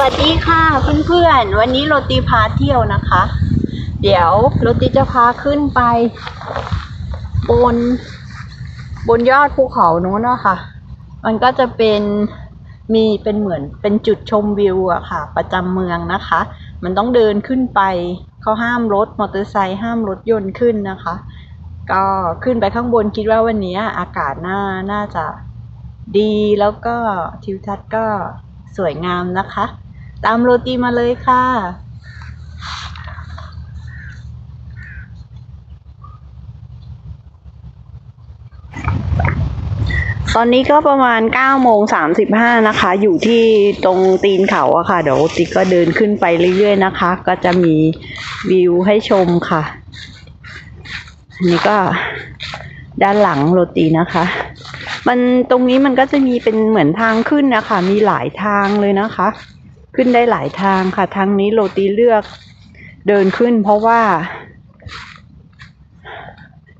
วัสดีค่ะเพื่อนๆ วันนี้โรตีพาเที่ยวนะคะ เดี๋ยวโรตีจะพาขึ้นไป บน บนยอดภูเขาโน้นนะคะมันก็จะเป็นมีเป็นเหมือนเป็นจุดชมวิวอะค่ะ ประจำเมืองนะคะ มันต้องเดินขึ้นไปเขาห้ามรถมอเตอร์ไซค์ห้ามรถยนต์ขึ้นนะคะ ก็ขึ้นไปข้างบนคิดว่าวันนี้อากาศน่าน่าจะดีแล้วก็ทิวทัศน์ก็สวยงามนะคะ ตามโรตีมาเลยค่ะ ตอนนี้ก็ประมาณ9โมง35นะคะ อยู่ที่ตรงตีนเขาอะค่ะ เดี๋ยวโรตีก็เดินขึ้นไปเรื่อยๆนะคะ ก็จะมีวิวให้ชมค่ะ อันนี้ก็ด้านหลังโรตีนะคะ มันตรงนี้มันก็จะมีเป็นเหมือนทางขึ้นนะคะ มีหลายทางเลยนะคะ ขึ้นได้หลายทางค่ะ ทางนี้โรตีเลือกเดินขึ้น เพราะว่า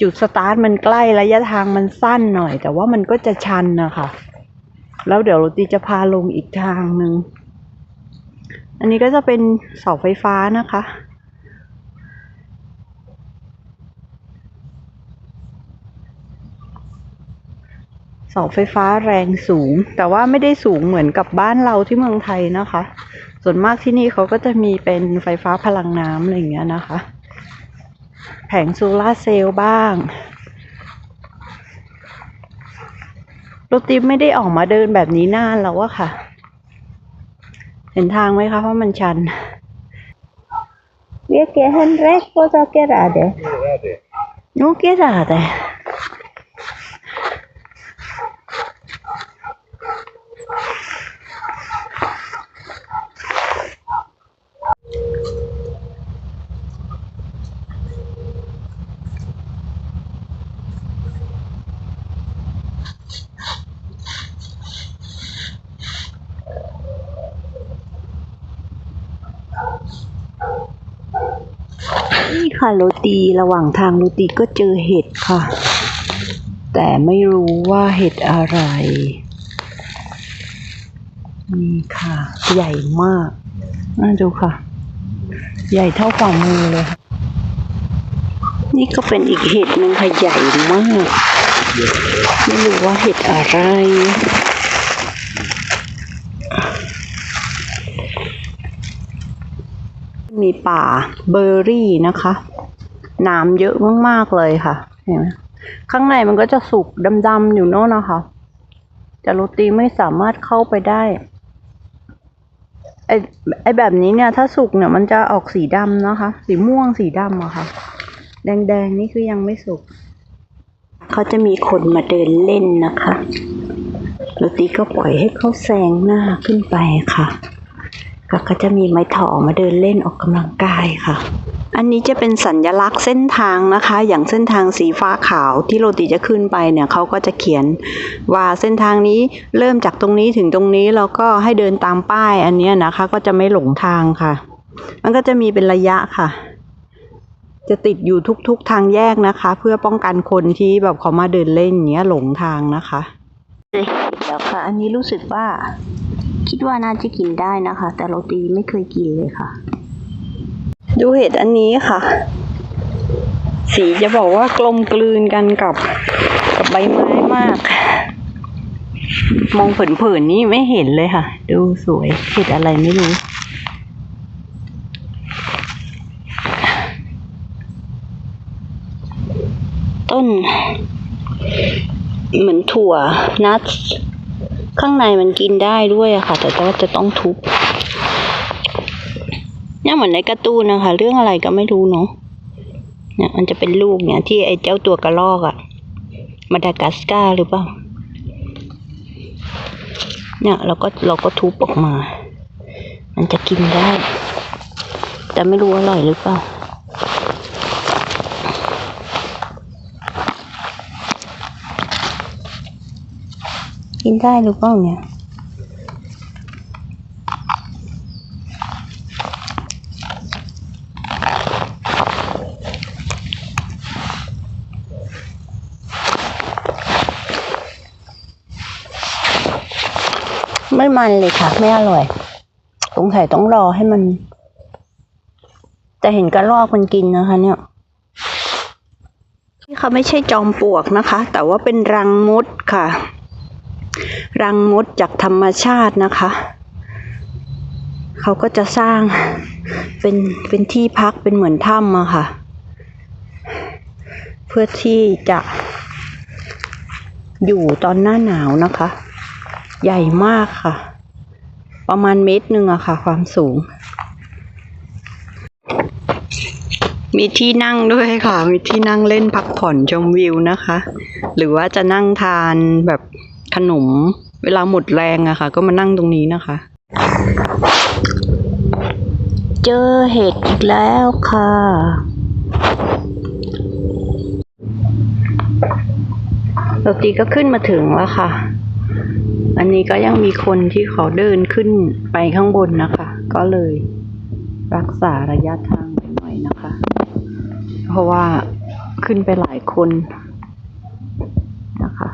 จุดสตาร์ทมันใกล้ระยะทางมันสั้นหน่อย แต่ว่ามันก็จะชันนะคะแล้วเดี๋ยวโรตีจะพาลงอีกทางหนึ่ง อันนี้ก็จะเป็นเสาไฟฟ้านะคะ เสาไฟฟ้าแรงสูง แต่ว่าไม่ได้สูงเหมือนกับบ้านเราที่เมืองไทยนะคะ ส่วนมากที่นี่เขาก็จะมีเป็นไฟฟ้าพลังน้ำอะไรอย่างเงี้ยนะคะ แผงโซลาร์เซลล์บ้างโรตีไม่ได้ออกมาเดินแบบนี้นานแล้วอะค่ะ เห็นทางไหมคะ เพราะมันชัน Via che Henry cosa che rade? Non นี่ค่ะโรตีระหว่างทางโรตีก็เจอเห็ดค่ะ แต่ไม่รู้ว่าเห็ดอะไร นี่ค่ะ ใหญ่มากน่าดูค่ะ ใหญ่เท่าฝ่ามือเลยค่ะนี่ก็เป็นอีกเห็ดหนึ่งค่ะใหญ่มาก ไม่รู้ว่าเห็ดอะไร มีป่าเบอร์รี่นะคะน้ำเยอะมากๆเลยค่ะเห็นไหมข้างในมันก็จะสุกดำๆอยู่โน่นนะคะแต่โรตีไม่สามารถเข้าไปได้ไอไอแบบนี้เนี่ย ถ้าสุกเนี่ยมันจะออกสีดำนะคะ สีม่วงสีดำอะค่ะ แดงๆนี่คือยังไม่สุก เขาจะมีคนมาเดินเล่นนะคะโรตีก็ปล่อยให้เขาแซงหน้าขึ้นไปค่ะก็ก็จะมีไม้ถอมาเดินเล่นออกกำลังกายค่ะ อันนี้จะเป็นสัญญลักษณ์เส้นทางนะคะ อย่างเส้นทางสีฟ้าขาวที่โรติจะขึ้นไปเนี่ยเขาก็จะเขียนว่าเส้นทางนี้เริ่มจากตรงนี้ถึงตรงนี้แล้วก็ให้เดินตามป้ายอันนี้นะคะ ก็จะไม่หลงทางค่ะ มันก็จะมีเป็นระยะค่ะ จะติดอยู่ทุกๆทางแยกนะคะ เพื่อป้องกันคนที่แบบเขามาเดินเล่นอย่างเงี้ยหลงทางนะคะแล้วค่ะ อันนี้รู้สึกว่า คิดว่าน่าจะกินได้นะคะ แต่โรตีไม่เคยกินเลยค่ะ ดูเห็ดอันนี้ค่ะ สีจะบอกว่ากลมกลืนกันกับกับใบไม้มาก มองเผินๆนี่ไม่เห็นเลยค่ะ ดูสวยเห็ดอะไรไม่รู้ ต้น เหมือนถั่วนัทข้างในมันกินได้ด้วยอะค่ะ แต่ว่าจะต้องทุบเนี่ยเหมือนในการ์ตูนนะคะ เรื่องอะไรก็ไม่รู้เนาะเนี่ยมันจะเป็นลูกเนี่ย ที่ไอ้เจ้าตัวกระรอกอะมาดากัสกาหรือเปล่าเนี่ยเราก็เราก็ทุบออกมา มันจะกินได้ แต่ไม่รู้อร่อยหรือเปล่า กินได้หรือเปล่าเนี่ยไม่มันเลยค่ะ ไม่อร่อยโองสัยต้องรอให้มัน แต่เห็นกระรอกมันกินนะคะเนี่ยนี่ค่ะไม่ใช่จอมปลวกนะคะ แต่ว่าเป็นรังมดค่ะ รังมดจากธรรมชาตินะคะ เขาก็จะสร้างเป็นเป็นที่พักเป็นเหมือนถ้ำอะค่ะ เพื่อที่จะอยู่ตอนหน้าหนาวนะคะ ใหญ่มากค่ะ ประมาณเมตรหนึ่งอะค่ะ ความสูง มีที่นั่งด้วยค่ะ มีที่นั่งเล่นพักผ่อนชมวิวนะคะ หรือว่าจะนั่งทานแบบ ขนม เวลาหมดแรงอะค่ะ ก็มานั่งตรงนี้นะคะ เจอเห็ดอีกแล้วค่ะปกติก็ขึ้นมาถึงแล้วค่ะ อันนี้ก็ยังมีคนที่เขาเดินขึ้นไปข้างบนนะคะ ก็เลยรักษาระยะทางไว้หน่อยนะคะ เพราะว่าขึ้นไปหลายคนนะคะ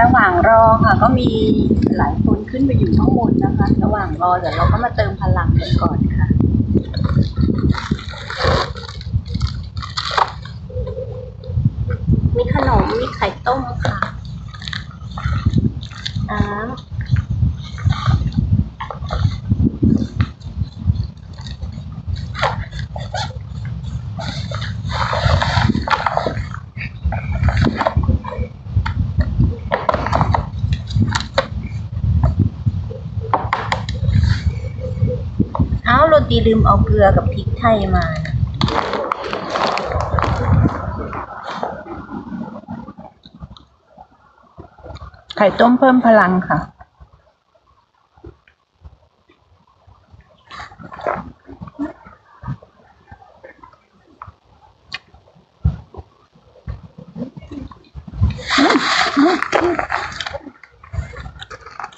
ระหว่างรอ ค่ะ ก็มีหลายคนขึ้นไปอยู่ข้างบนนะคะ ระหว่างรอเดี๋ยวเราก็มาเติมพลังกันก่อนค่ะ มีขนม มีไข่ต้มค่ะ น้ำเอ้าโรตีลืมเอาเกลือกับพริกไทยมาไข่ต้มเพิ่มพลังค่ะ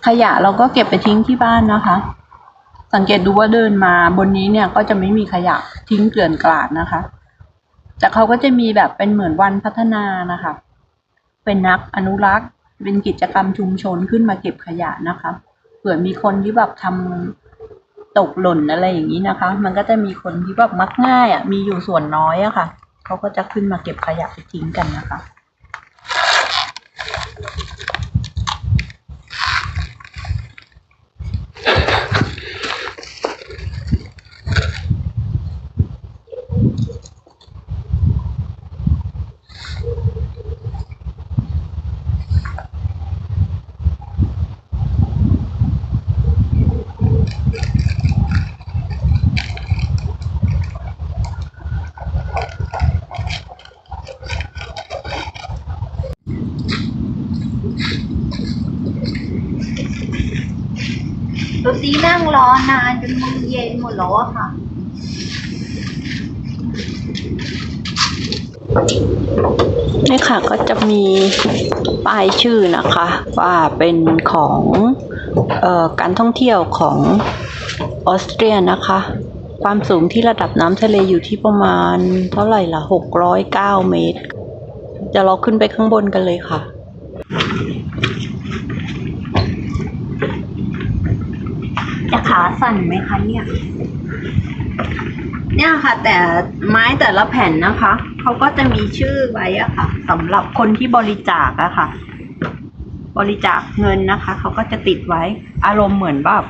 ขยะเราก็เก็บไปทิ้งที่บ้านนะคะ สังเกตดูว่าเดินมาบนนี้เนี่ยก็จะไม่มีขยะทิ้งเกลื่อนกลาดนะคะ แต่เขาก็จะมีแบบเป็นเหมือนวันพัฒนานะคะ เป็นนักอนุรักษ์ เป็นกิจกรรมชุมชนขึ้นมาเก็บขยะนะคะ เผื่อมีคนที่แบบทำตกหล่นอะไรอย่างนี้นะคะ มันก็จะมีคนที่แบบมักง่ายอะ มีอยู่ส่วนน้อยอะค่ะ เขาก็จะขึ้นมาเก็บขยะไปทิ้งกันนะคะ รอนานจนมือเย็นหมดแล้วอะค่ะ นี่ค่ะก็จะมีป้ายชื่อนะคะ ว่าเป็นของออการท่องเที่ยวของออสเตรียนะคะ ความสูงที่ระดับน้ำทะเลอยู่ที่ประมาณเท่าไหร่ละหกร้อยเก้าเมตร จะเราขึ้นไปข้างบนกันเลยค่ะ จะขาสั่นไหมคะเนี่ย เนี่ยค่ะ แต่ไม้แต่ละแผ่นนะคะเขาก็จะมีชื่อไว้อะค่ะสำหรับคนที่บริจาคอะค่ะ บริจาคเงินนะคะเขาก็จะติดไว้ อารมณ์เหมือนแบบ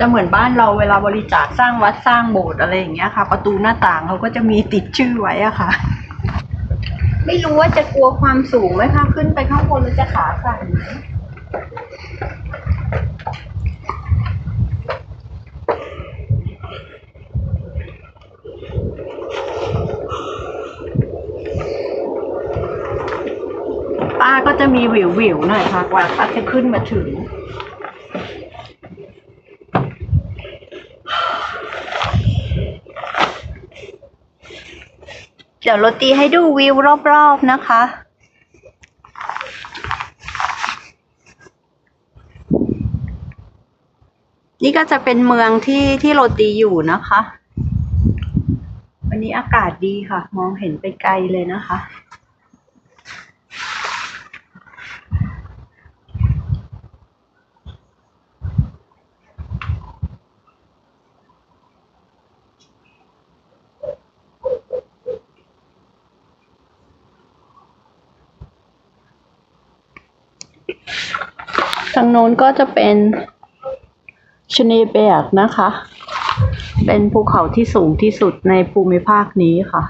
จะเหมือนบ้านเราเวลาบริจาคสร้างวัดสร้างโบสถ์อะไรอย่างเงี้ยค่ะ ประตูหน้าต่างเขาก็จะมีติดชื่อไว้อะค่ะ ไม่รู้ว่าจะกลัวความสูงไหมคะขึ้นไปข้างบนแล้วจะขาสั่นไหม ป้าก็จะมีวิววิวๆหน่อยค่ะกว่าป้าจะขึ้นมาถึง เดี๋ยวโรตีให้ดูวิวรอบๆนะคะนี่ก็จะเป็นเมืองที่ที่โรตีอยู่นะคะ วันนี้อากาศดีค่ะ มองเห็นไปไกลเลยนะคะ ทางโน้นก็จะเป็นชเนเบียกนะคะ เป็นภูเขาที่สูงที่สุดในภูมิภาคนี้ค่ะ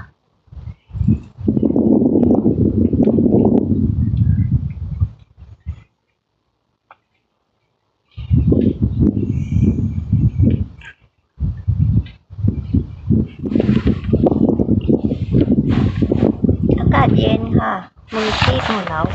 อากาศเย็นค่ะ มือชีดหมดแล้ว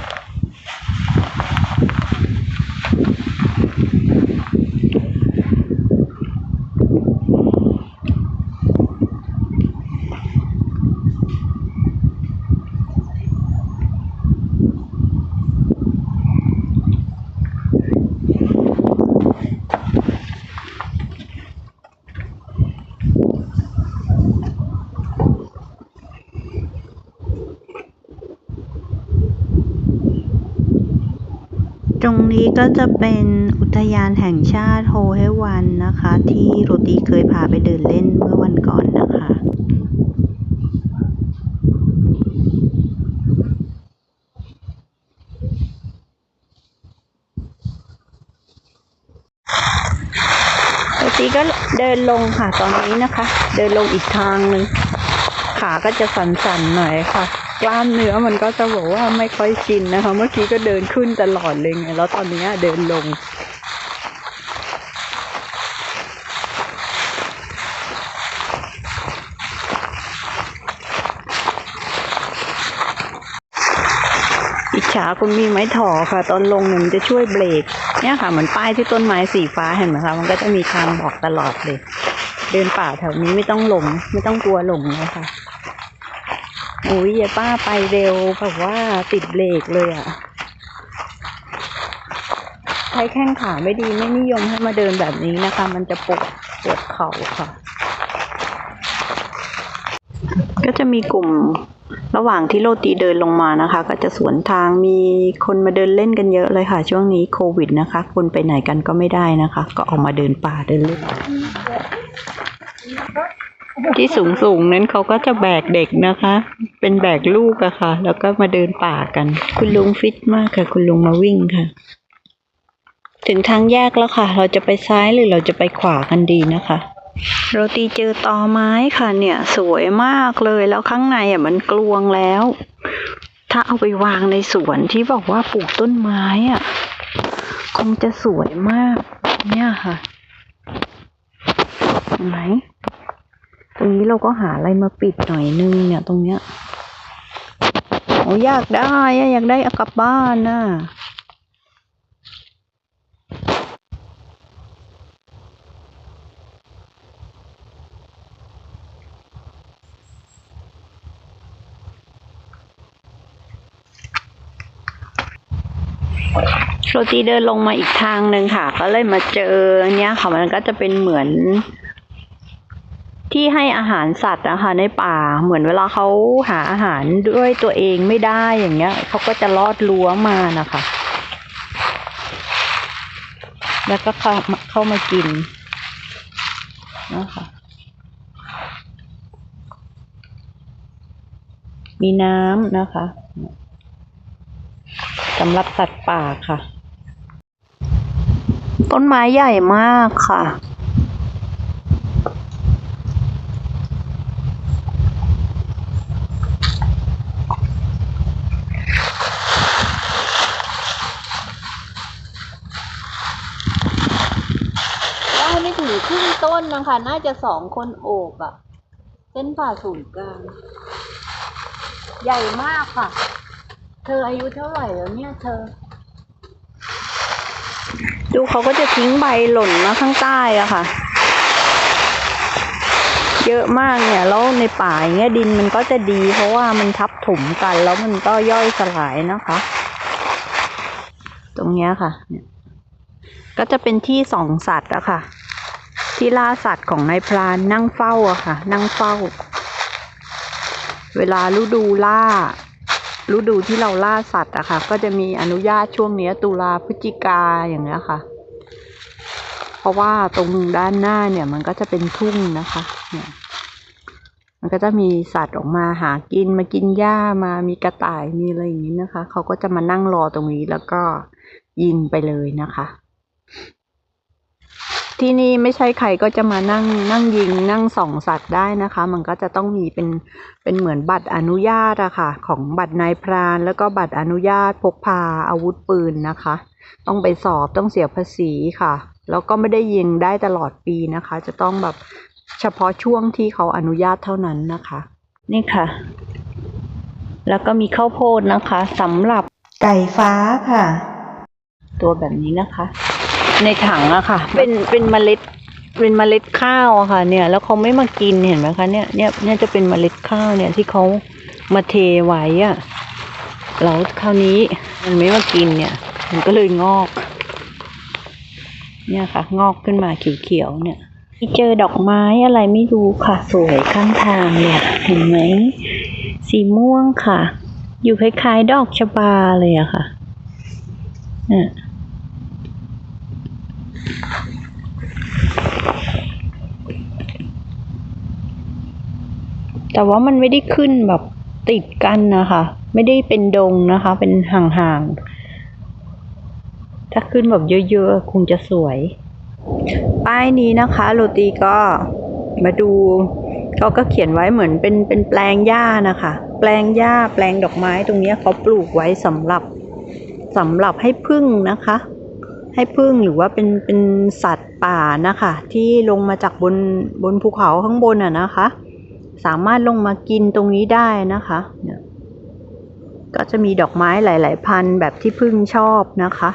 ตรงนี้ก็จะเป็นอุทยานแห่งชาติโฮเฮวันนะคะ ที่โรตีเคยพาไปเดินเล่นเมื่อวันก่อนนะคะปกติก็เดินลงค่ะตอนนี้นะคะ เดินลงอีกทางหนึ่ง ขาก็จะสั่นๆหน่อยค่ะ กล้ามเนื้อมันก็จะบอกว่าไม่ค่อยชินนะคะ เมื่อกี้ก็เดินขึ้นตลอดเลยไงแล้วตอนนี้เดินลงอิจฉาคุณมีไม้ถอค่ะ ตอนลงเนี่ยมันจะช่วยเบรกเนี่ยค่ะเหมือนป้ายที่ต้นไม้สีฟ้าเห็นไหมคะมันก็จะมีทางบอกตลอดเลย เดินป่าแถวนี้ไม่ต้องหลง ไม่ต้องกลัวหลงเลยค่ะ อุ้ยยายป้าไปเร็วแบบว่าติดเบรกเลยอะ่ะ ใช้แข้งขาไม่ดีไม่นิยมให้มาเดินแบบนี้นะคะ มันจะปวดปวดเข่าค่ะ ก็จะมีกลุ่มระหว่างที่โรตีเดินลงมานะคะ ก็จะสวนทางมีคนมาเดินเล่นกันเยอะเลยค่ะ ช่วงนี้โควิดนะคะ คนไปไหนกันก็ไม่ได้นะคะ ก็ออกมาเดินป่าเดินเล่นที่สูงสูงๆนั้นเขาก็จะแบกเด็กนะคะ เป็นแบกลูกอะค่ะ แล้วก็มาเดินป่ากัน คุณลุงฟิตมากค่ะ คุณลุงมาวิ่งค่ะ ถึงทางแยกแล้วค่ะ เราจะไปซ้ายหรือเราจะไปขวากันดีนะคะ โรตีเจอตอไม้ค่ะ เนี่ย สวยมากเลยแล้วข้างในอะมันกลวงแล้ว ถ้าเอาไปวางในสวนที่บอกว่าปลูกต้นไม้อะ คงจะสวยมาก เนี่ยค่ะเห็นไหมตรงนี้เราก็หาอะไรมาปิดหน่อยนึงเนี่ยตรงเนี้ย อ้ยากได้อยากได้เอากลับบ้านนะ โรตีเดินลงมาอีกทางหนึ่งค่ะ ก็เลยมาเจอเนี้ยค่ะมันก็จะเป็นเหมือน ที่ให้อาหารสัตว์นะคะในป่าเหมือนเวลาเขาหาอาหารด้วยตัวเองไม่ได้อย่างเงี้ยเขาก็จะลอดรั้วมานะคะ แล้วก็เข้ามาเข้ามากินนะคะมีน้ำนะคะสำหรับสัตว์ป่าค่ะ ต้นไม้ใหญ่มากค่ะ ได้ไม่ถึงครึ่ง ต้นนะคะ น่าจะสองคนโอบอะเส้นผ่าศูนย์กลาง ใหญ่มากค่ะ เธออายุเท่าไหร่แล้วเนี่ยเธอ ดูเขาก็จะทิ้งใบหล่นมาข้างใต้อะค่ะ เยอะมากเนี่ยแล้วในป่าอย่างเงี้ยดินมันก็จะดี เพราะว่ามันทับถมกัน แล้วมันก็ย่อยสลายนะคะ ตรงเนี้ยค่ะเนี่ยก็จะเป็นที่สองสัตว์อะค่ะ ที่ล่าสัตว์ของนายพรานนั่งเฝ้าอะค่ะ นั่งเฝ้า เวลาฤดูล่าฤดูที่เราล่าสัตว์อะค่ะ ก็จะมีอนุญาตช่วงเนี้ยตุลาพฤศจิกาอย่างเงี้ยค่ะ เพราะว่าตรงด้านหน้าเนี่ยมันก็จะเป็นทุ่งนะคะ เนี่ย มันก็จะมีสัตว์ออกมาหากินมากินหญ้ามามีกระต่ายมีอะไรอย่างนี้นะคะ เขาก็จะมานั่งรอตรงนี้แล้วก็ยิงไปเลยนะคะ ที่นี่ไม่ใช่ใครก็จะมานั่งนั่งยิงนั่งส่องสัตว์ได้นะคะ มันก็จะต้องมีเป็นเป็นเหมือนบัตรอนุญาตอะค่ะ ของบัตรนายพราน แล้วก็บัตรอนุญาตพกพาอาวุธปืนนะคะ ต้องไปสอบต้องเสียภาษีค่ะ แล้วก็ไม่ได้ยิงได้ตลอดปีนะคะ จะต้องแบบเฉพาะช่วงที่เขาอนุญาตเท่านั้นนะคะ นี่ค่ะ แล้วก็มีข้าวโพดนะคะสำหรับไก่ฟ้าค่ะ ตัวแบบนี้นะคะ ในถังอะค่ะ เป็นเป็นเมล็ดเป็นเมล็ดข้าวอะค่ะ เนี่ย แล้วเขาไม่มากินเห็นไหมคะเนี่ยเนี่ยเนี่ยจะเป็นเมล็ดข้าวเนี่ยที่เขามาเทไว้อะแล้วคราวนี้มันไม่มากินเนี่ย มันก็เลยงอก เนี่ยค่ะ งอกขึ้นมาเขียวๆเนี่ยเจอดอกไม้อะไรไม่รู้ค่ะ สวยข้างทางเนี่ยเห็นไหมสีม่วงค่ะ อยู่คล้ายๆ ดอกชบาเลยอะค่ะเนี่ แต่ว่ามันไม่ได้ขึ้นแบบติดกันนะคะ ไม่ได้เป็นดงนะคะ เป็นห่างๆ ถ้าขึ้นแบบเยอะๆ คงจะสวย ป้ายนี้นะคะ โรตีก็มาดูเขาก็เขียนไว้เหมือนเป็นเป็นแปลงหญ้านะคะ แปลงหญ้าแปลงดอกไม้ตรงนี้เขาปลูกไว้สำหรับสำหรับให้พึ่งนะคะ ให้พึ่งหรือว่าเป็นเป็นสัตว์ป่านะคะ ที่ลงมาจากบนบนภูเขาข้างบนอะนะคะ สามารถลงมากินตรงนี้ได้นะคะ ก็จะมีดอกไม้หลาย ๆ พันธุ์แบบที่พึ่งชอบนะคะ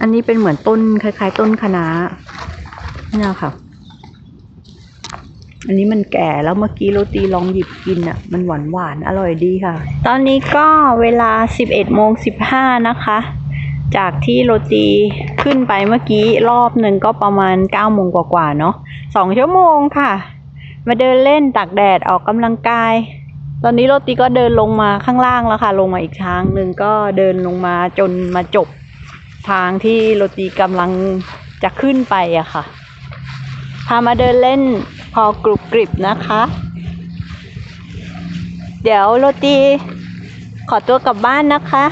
อันนี้เป็นเหมือนต้นคล้าย ๆ ต้นคะน้าเนี่ยค่ะ อันนี้มันแก่แล้วเมื่อกี้โรตีลองหยิบกินอะ มันหวานหวานอร่อยดีค่ะ ตอนนี้ก็เวลา 11โมง15นะคะ จากที่โรตีขึ้นไปเมื่อกี้รอบหนึ่งก็ประมาณ9โมงกว่าๆเนาะสองชั่วโมงค่ะ มาเดินเล่นตากแดดออกกำลังกาย ตอนนี้โรตีก็เดินลงมาข้างล่างแล้วค่ะ ลงมาอีกทางหนึ่งก็เดินลงมาจนมาจบทางที่โรตีกำลังจะขึ้นไปอะค่ะ พามาเดินเล่นพอกรุบกริบนะคะ เดี๋ยวโรตีขอตัวกลับบ้านนะคะ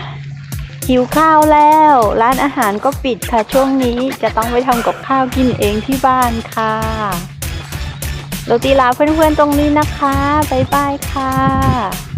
หิวข้าวแล้ว ร้านอาหารก็ปิดค่ะช่วงนี้จะต้องไปทำกับข้าวกินเองที่บ้านค่ะโรตีลาเพื่อนๆตรงนี้นะคะ บ๊ายบายค่ะ